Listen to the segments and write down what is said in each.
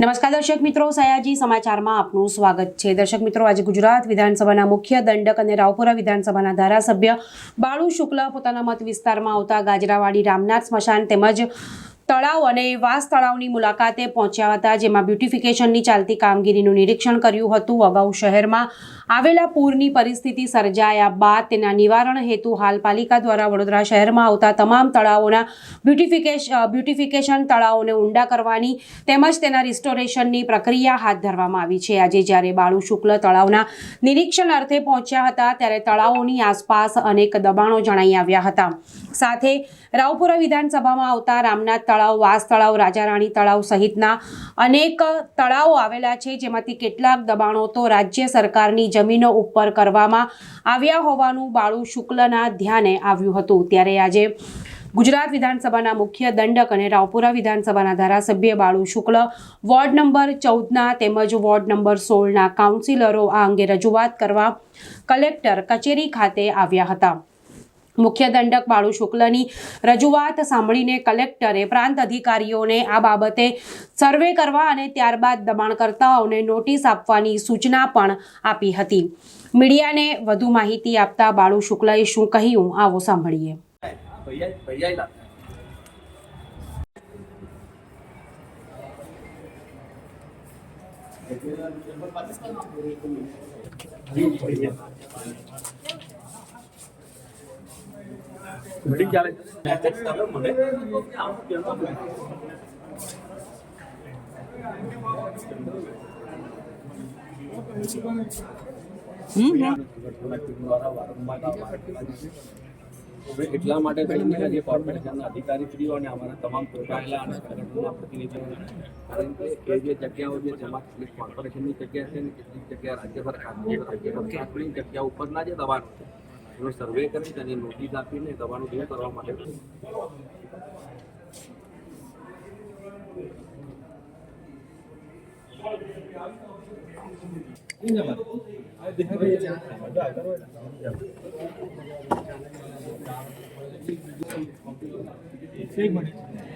નમસ્કાર દર્શક મિત્રો, સયાજી સમાચારમાં આપનું સ્વાગત છે. દર્શક મિત્રો, આજે ગુજરાત વિધાનસભાના મુખ્ય દંડક અને રાવપુરા વિધાનસભાના ધારાસભ્ય બાળુ શુક્લ પોતાના મત વિસ્તારમાં આવતા ગાજરાવાડી, રામનાથ સ્મશાન તેમજ તળાવ અને વાસ તળાવની મુલાકાતે પહોંચ્યા હતા, જેમાં બ્યુટિફિકેશનની ચાલતી કામગીરીનું નિરીક્ષણ કર્યું હતું. અગાઉ શહેરમાં આવેલા પૂરની પરિસ્થિતિ સર્જાયા બાદ તેના નિવારણ હેતુ હાલ પાલિકા દ્વારા વડોદરા શહેરમાં આવતા તમામ તળાવોના બ્યુટિફિકેશ બ્યુટિફિકેશન તળાવોને ઊંડા કરવાની તેમજ તેના રિસ્ટોરેશનની પ્રક્રિયા હાથ ધરવામાં આવી છે. આજે જ્યારે બાળુ શુક્લ તળાવના નિરીક્ષણ અર્થે પહોંચ્યા હતા, ત્યારે તળાવોની આસપાસ અનેક દબાણો જણાઈ આવ્યા હતા. સાથે રાવપુરા વિધાનસભામાં આવતા રામનાથ તળાવ, વાસ તળાવ, રાજારાણી તળાવ સહિતના અનેક તળાવો આવેલા છે. જેમાંથી કેટલાક દબાણો તો રાજ્ય સરકારની જમીનો ઉપર કરવામાં આવ્યા હોવાનું બાળુ શુક્લના ધ્યાને આવ્યું હતું. ત્યારે આજે ગુજરાત વિધાનસભાના મુખ્ય દંડક અને રાવપુરા વિધાનસભાના ધારાસભ્ય બાળુ શુક્લ વોર્ડ નંબર ચૌદના તેમજ વોર્ડ નંબર સોળના કાઉન્સિલરો આ અંગે રજૂઆત કરવા કલેક્ટર કચેરી ખાતે આવ્યા હતા. મુખ્ય દંડક બાળુ શુક્લની રજૂઆત સાંભળીને કલેક્ટરે પ્રાંત અધિકારીઓને આ બાબતે સર્વે કરવા અને ત્યારબાદ દબાણકર્તાઓને નોટિસ આપવાની સૂચના પણ આપી હતી. મીડિયાને વધુ માહિતી આપતા બાળુ શુક્લએ શું કહ્યું આવો સાંભળીએ ભૈયા ભૈયા લા મીટિંગ ચાલે મેસેજ તમે મને આમ કેમ દ્વારા વારંવાર આ વાત કરી છે. ચાલે. એટલા માટે કહીને જે કોર્પોરેશનના અધિકારીશ્રીઓ અને અમારા તમામ ચૂંટાયેલા અને સંગઠનના પ્રતિનિધિઓને કારણ કે એ જે જગ્યાઓ જે જેમાં કેટલીક કોર્પોરેશનની જગ્યા છે ને કેટલીક જગ્યા રાજ્ય સરકારની જગ્યા ઉપરના જે દબાણ છે. એનો સર્વે કરી તેની નોટિસ આપીને દવાનું દૂર કરવા માટે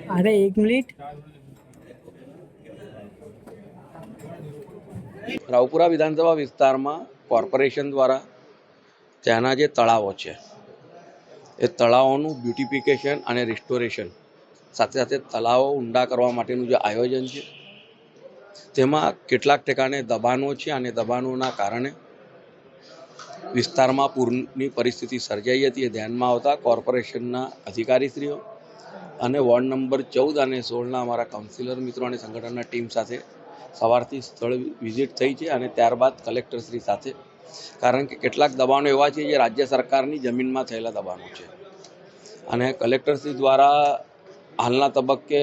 અરે એક મિનિટ. રાવપુરા વિધાનસભા વિસ્તારમાં કોર્પોરેશન દ્વારા ત્યાંના જે તળાવો છે, એ તળાવોનું બ્યુટિફિકેશન અને રિસ્ટોરેશન સાથે સાથે તળાવો ઊંડા કરવા માટેનું જે આયોજન છે, તેમાં કેટલાક ઠેકાણે દબાણો છે અને દબાણોના કારણે વિસ્તારમાં પૂરની પરિસ્થિતિ સર્જાઈ હતી. એ ધ્યાનમાં આવતા કોર્પોરેશનના અધિકારીશ્રીઓ અને વોર્ડ નંબર ચૌદ અને સોળના અમારા કાઉન્સિલર મિત્રો અને સંગઠનના ટીમ સાથે સવારથી સ્થળ વિઝિટ થઈ છે અને ત્યારબાદ કલેક્ટરશ્રી સાથે કારણ કે કેટલાક દબાણો એવા છે જે રાજ્ય સરકારની જમીનમાં થયેલા દબાણો છે. અને કલેક્ટરશ્રી દ્વારા હાલના તબક્કે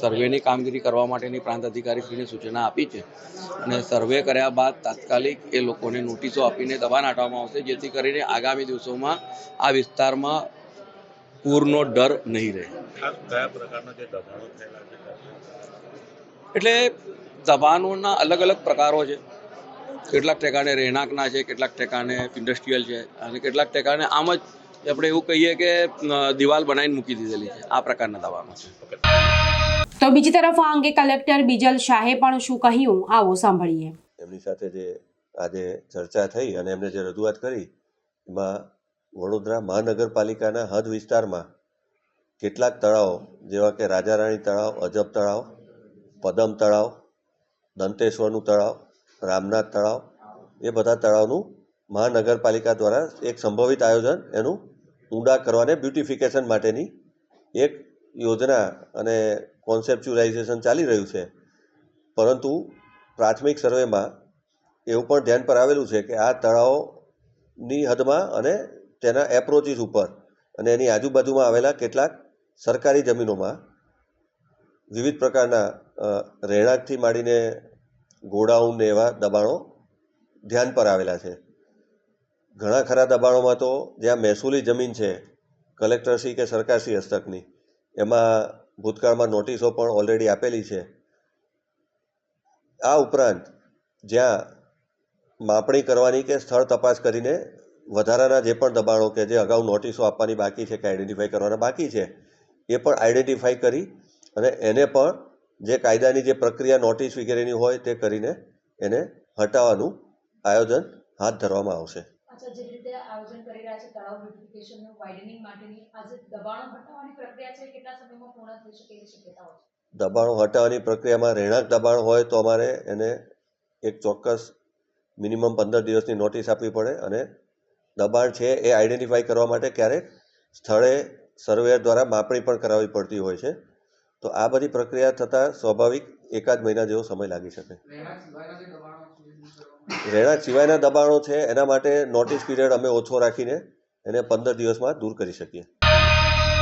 સર્વેની કામગીરી કરવા માટેની પ્રાંત અધિકારીશ્રીને સૂચના આપી છે. અને સર્વે કર્યા બાદ તાત્કાલિક એ લોકોને નોટિસો આપીને દબાણ હટાવવામાં આવશે જેથી કરીને આગામી દિવસોમાં આ વિસ્તારમાં પૂરનો ડર નહીં રહે. એટલે દબાણોના અલગ અલગ પ્રકારો છે. કેટલાક ઠેકાણે રહેણાંકના છે કેટલાક ઠેકાણે ઇન્ડસ્ટ્રીયલ છે અને કેટલાક ઠેકાણે આમ જ આપણે એવું કહીએ કે દિવાલ બનાવીને મૂકી દીધેલી છે આ પ્રકારના દવામાં છે. તો બીજી તરફ આ અંગે કલેક્ટર બીજલ શાહે પણ શું કહ્યું આવો સાંભળીએ. એમની સાથે જે આજે ચર્ચા થઈ અને એમને જે રજૂઆત કરી એમાં વડોદરા મહાનગરપાલિકાના હદ વિસ્તારમાં કેટલાક તળાવો જેવા કે રાજારાણી તળાવ અજબ તળાવ પદમ તળાવ દંતેશ્વરનું તળાવ રામનાથ તળાવ, એ બધા તળાવનું મહાનગરપાલિકા દ્વારા એક સંભવિત આયોજન એનું ઊંડા કરવાને બ્યુટિફિકેશન માટેની એક યોજના અને કોન્સેપ્ચ્યુલાઇઝેશન ચાલી રહ્યું છે. પરંતુ પ્રાથમિક સર્વેમાં એવું પણ ધ્યાન પર આવેલું છે કે આ તળાવની હદમાં અને તેના એપ્રોચીસ ઉપર અને એની આજુબાજુમાં આવેલા કેટલાક સરકારી જમીનોમાં વિવિધ પ્રકારના રહેણાંકથી માંડીને ગોડાઉન એવા દબાણો ધ્યાન પર આવેલા છે. ઘણા ખરા દબાણોમાં તો જ્યાં મહેસૂલી જમીન છે, કલેક્ટરશ્રી કે સરકારશ્રી હસ્તકની, એમાં ભૂતકાળમાં નોટિસો પણ ઓલરેડી આપેલી છે. આ ઉપરાંત જ્યાં માપણી કરવાની કે સ્થળ તપાસ કરીને વધારાના જે પણ દબાણો કે જે અગાઉ નોટિસો આપવાની બાકી છે કે આઈડેન્ટિફાઈ કરવાના બાકી છે, એ પણ આઈડેન્ટિફાઈ કરી અને એને પણ જે કાયદાની જે પ્રક્રિયા નોટિસ વગેરેની હોય તે કરીને એને હટાવવાનું આયોજન હાથ ધરવામાં આવશે. દબાણો હટાવવાની પ્રક્રિયામાં રહેણાંક દબાણ હોય તો અમારે એને એક ચોક્કસ મિનિમમ પંદર દિવસની નોટિસ આપવી પડે અને દબાણ છે એ આઈડેન્ટિફાઈ કરવા માટે ક્યારેક સ્થળે સર્વેયર દ્વારા માપણી પણ કરાવવી પડતી હોય છે. તો આ બધી પ્રક્રિયા થતાં સ્વાભાવિક એકાદ મહિના જેવો સમય લાગી શકે. રહેણાંક સિવાયના દબાણો છે, એના માટે નોટિસ પીરિયડ અમે ઓછો રાખીને એને પંદર દિવસમાં દૂર કરી શકીએ.